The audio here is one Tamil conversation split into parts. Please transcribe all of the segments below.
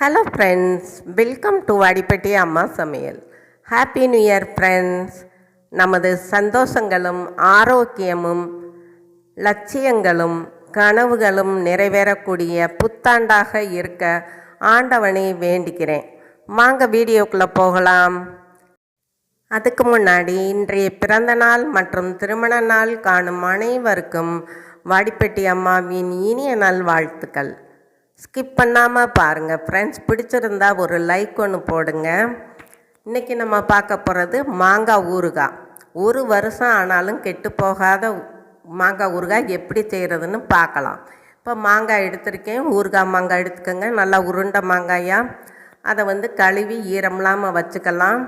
Hello friends welcome to Vadipatti அம்மா சமையல் ஹாப்பி நியூ இயர் ஃப்ரெண்ட்ஸ் நமது சந்தோஷங்களும் ஆரோக்கியமும் லட்சியங்களும் கனவுகளும் நிறைவேறக்கூடிய புத்தாண்டாக இருக்க ஆண்டவனை வேண்டிக்கிறேன். வாங்க வீடியோக்குள்ளே போகலாம். அதுக்கு முன்னாடி இன்றைய பிறந்த நாள் மற்றும் திருமண நாள் காணும் அனைவருக்கும் வாடிப்பட்டி அம்மாவின் இனிய நல் வாழ்த்துக்கள் ஸ்கிப் பண்ணாமல் பாருங்கள் ஃப்ரெண்ட்ஸ் பிடிச்சிருந்தா ஒரு லைக் ஒன்று போடுங்க. இன்றைக்கி நம்ம பார்க்க போகிறது மாங்காய் ஊறுகாய். ஒரு வருஷம் ஆனாலும் கெட்டு போகாத மாங்காய் ஊறுகாய் எப்படி செய்கிறதுன்னு பார்க்கலாம். இப்போ மாங்காய் எடுத்திருக்கேன். ஊறுகாய் மாங்காய் எடுத்துக்கோங்க. நல்லா உருண்டை மாங்காயாக அதை வந்து கழுவி ஈரம் இல்லாமல் வச்சுக்கலாம்.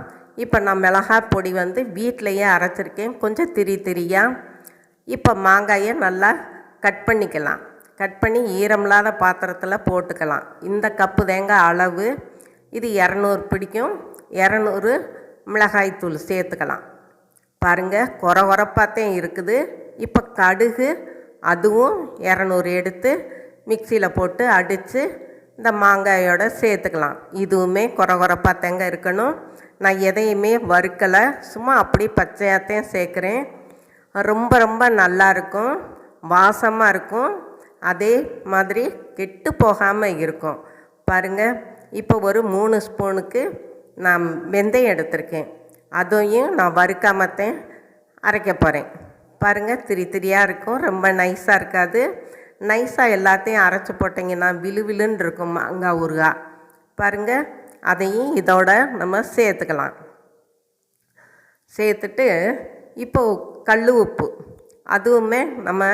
இப்போ நான் மிளகாய் பொடி வந்து வீட்டிலையே அரைச்சிருக்கேன். கொஞ்சம் திரி திரியாக இப்போ மாங்காயை நல்லா கட் பண்ணிக்கலாம். கட் பண்ணி ஈரமில்லாத பாத்திரத்தில் போட்டுக்கலாம். இந்த கப்பு தேங்க அளவு இது இரநூறு பிடிக்கும். இரநூறு மிளகாய்த்தூள் சேர்த்துக்கலாம். பாருங்கள் குறை குறைப்பாத்தையும் இருக்குது. இப்போ கடுகு அதுவும் இரநூறு எடுத்து மிக்சியில் போட்டு அடித்து இந்த மாங்காயோட சேர்த்துக்கலாம். இதுவுமே குறை தேங்காய் இருக்கணும். நான் எதையுமே வறுக்கலை. சும்மா அப்படியே பச்சையாத்தையும் சேர்க்குறேன். ரொம்ப ரொம்ப நல்லாயிருக்கும் வாசமாக இருக்கும். அதே மாதிரி கெட்டு போகாமல் இருக்கும். பாருங்கள் இப்போ ஒரு மூணு ஸ்பூனுக்கு நான் வெந்தயம் எடுத்திருக்கேன். அதையும் நான் வறுக்காமத்தேன் அரைக்க போகிறேன் பாருங்கள் திரி திரியாக இருக்கும் ரொம்ப நைஸாக இருக்காது. நைஸாக எல்லாத்தையும் அரைச்சி போட்டிங்கன்னா விழு விழுன்னு இருக்கும் மாங்காய் ஊறுகாய் பாருங்கள் அதையும் இதோட நம்ம சேர்த்துக்கலாம். சேர்த்துட்டு இப்போ கல் உப்பு அதுவுமே நம்ம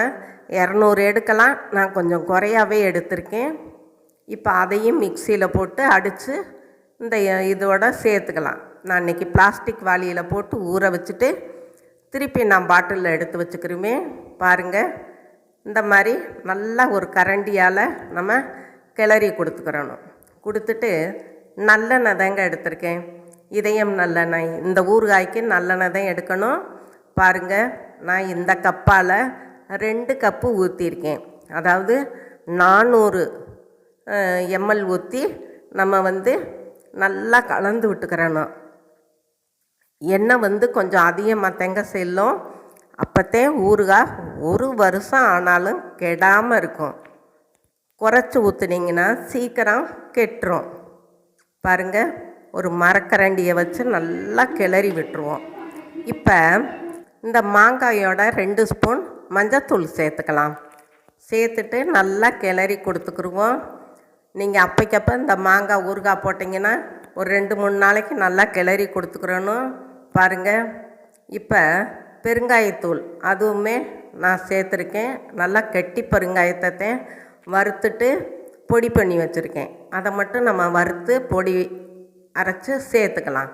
இரநூறு எடுக்கலாம். நான் கொஞ்சம் குறையாவே எடுத்திருக்கேன். இப்போ அதையும் மிக்சியில் போட்டு அடித்து இந்த இதோட சேர்த்துக்கலாம். நான் இன்றைக்கி பிளாஸ்டிக் வாளியில் போட்டு ஊற வச்சுட்டு திருப்பி நான் பாட்டிலில் எடுத்து வச்சுக்கிறோமே. பாருங்கள் இந்த மாதிரி நல்லா ஒரு கரண்டியால் நம்ம கிளறி கொடுத்துக்கிறணும். கொடுத்துட்டு நல்லெண்ணெய் தாங்க எடுத்திருக்கேன். இதயம் நல்லெண்ணெய். இந்த ஊறுகாய்க்கு நல்லெண்ணெய் தான் எடுக்கணும். பாருங்கள் நான் இந்த கப்பால் ரெண்டு கப்பு ஊற்றிருக்கேன் அதாவது நானூறு எம்எல் ஊற்றி நம்ம வந்து நல்லா கலந்து விட்டுக்கிறணும் எண்ணெய் வந்து கொஞ்சம் அதிகமாக தேங்க செல்லும். அப்போத்தே ஊறுகாய் ஒரு வருஷம் ஆனாலும் கெடாமல் இருக்கும். குறைச்சி ஊற்றுனீங்கன்னா சீக்கிரம் கெட்டுரும். பாருங்கள் ஒரு மரக்கரண்டியை வச்சு நல்லா கிளறி விட்டுருவோம். இப்போ இந்த மாங்காயோட ரெண்டு ஸ்பூன் மஞ்சத்தூள் சேர்த்துக்கலாம். சேர்த்துட்டு நல்லா கிளறி கொடுத்துக்குருவோம். நீங்கள் அப்பைக்கப்போ இந்த மாங்காய் ஊறுகாய் போட்டிங்கன்னா ஒரு ரெண்டு மூணு நாளைக்கு நல்லா கிளறி கொடுத்துக்கிறணும். பாருங்கள் இப்போ பெருங்காயத்தூள் அதுவுமே நான் சேர்த்துருக்கேன். நல்லா கெட்டி பெருங்காயத்தை வறுத்துட்டு பொடி பண்ணி வச்சுருக்கேன். அதை மட்டும் நம்ம வறுத்து பொடி அரைச்சி சேர்த்துக்கலாம்.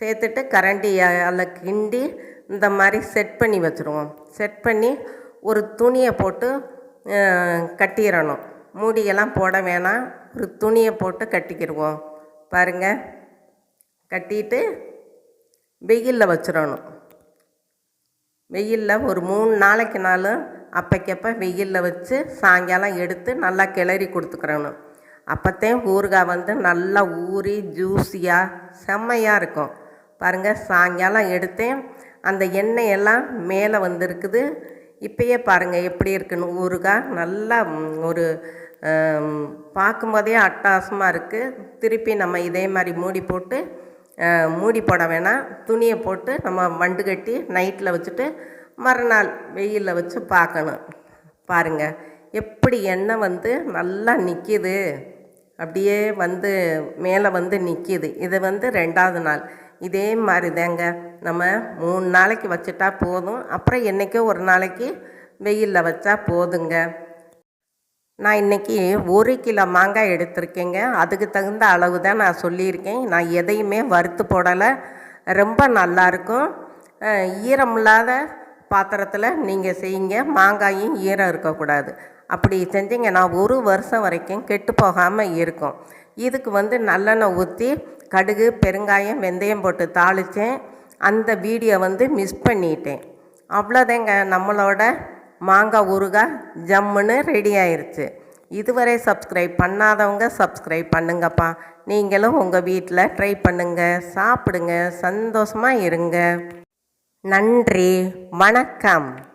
சேர்த்துட்டு கரண்டியால் கிண்டி இந்த மாதிரி செட் பண்ணி வச்சுருவோம். செட் பண்ணி ஒரு துணியை போட்டு கட்டிடணும். மூடியெல்லாம் போட வேணாம். ஒரு துணியை போட்டு கட்டிக்கிடுவோம். பாருங்கள் கட்டிட்டு வெயிலில் வச்சிடணும். வெயிலில் ஒரு மூணு நாளைக்கு நாளும் அப்பைக்கப்போ வெயிலில் வச்சு சாயங்காலம் எடுத்து நல்லா கிளறி கொடுத்துக்கிறணும். அப்போத்தையும் ஊறுகாய் வந்து நல்லா ஊறி ஜூஸியாக செம்மையாக இருக்கும். பாருங்கள் சாயங்காலம் எடுத்தேன். அந்த எண்ணெய் எல்லாம் மேலே வந்திருக்குது. இப்பயே பாருங்கள் எப்படி இருக்குன்னு. ஊறுகாய் நல்லா ஒரு பார்க்கும்போதே அட்டாசமாக இருக்குது திருப்பி நம்ம இதே மாதிரி மூடி போட்டு மூடி போட வேணாம். துணியை போட்டு நம்ம வண்டு கட்டி நைட்டில் வச்சுட்டு மறுநாள் வெயிலில் வச்சு பார்க்கணும். பாருங்கள் எப்படி எண்ணெய் வந்து நல்லா நிற்கிது அப்படியே வந்து மேலே வந்து நிற்கிது இது வந்து ரெண்டாவது நாள். இதே மாதிரி தாங்க நம்ம மூணு நாளைக்கு வச்சுட்டா போதும். அப்புறம் என்றைக்கோ ஒரு நாளைக்கு வெயிலில் வச்சா போதுங்க. நான் இன்றைக்கி ஒரு கிலோ மாங்காய் எடுத்திருக்கேங்க. அதுக்கு தகுந்த அளவு தான் நான் சொல்லியிருக்கேன். நான் எதையுமே வறுத்து போடலை. ரொம்ப நல்லாயிருக்கும். ஈரம் இல்லாத பாத்திரத்தில் நீங்கள் செய்யுங்க. மாங்காயும் ஈரம் இருக்கக்கூடாது. அப்படி செஞ்சீங்கன்னா ஒரு வருஷம் வரைக்கும் கெட்டு போகாமல் இருக்கும். இதுக்கு வந்து நல்லெண்ணெய் ஊற்றி கடுகு பெருங்காயம் வெந்தயம் போட்டு தாளித்தேன். அந்த வீடியோ வந்து மிஸ் பண்ணிட்டேன். அவ்வளோதாங்க நம்மளோட மாங்காய் ஊறுகாய் ஜம்முன்னு ரெடி ஆயிடுச்சு இதுவரை சப்ஸ்கிரைப் பண்ணாதவங்க சப்ஸ்கிரைப் பண்ணுங்கப்பா. நீங்களும் உங்கள் வீட்டில் ட்ரை பண்ணுங்கள் சாப்பிடுங்க. சந்தோஷமாக இருங்க. நன்றி. வணக்கம்.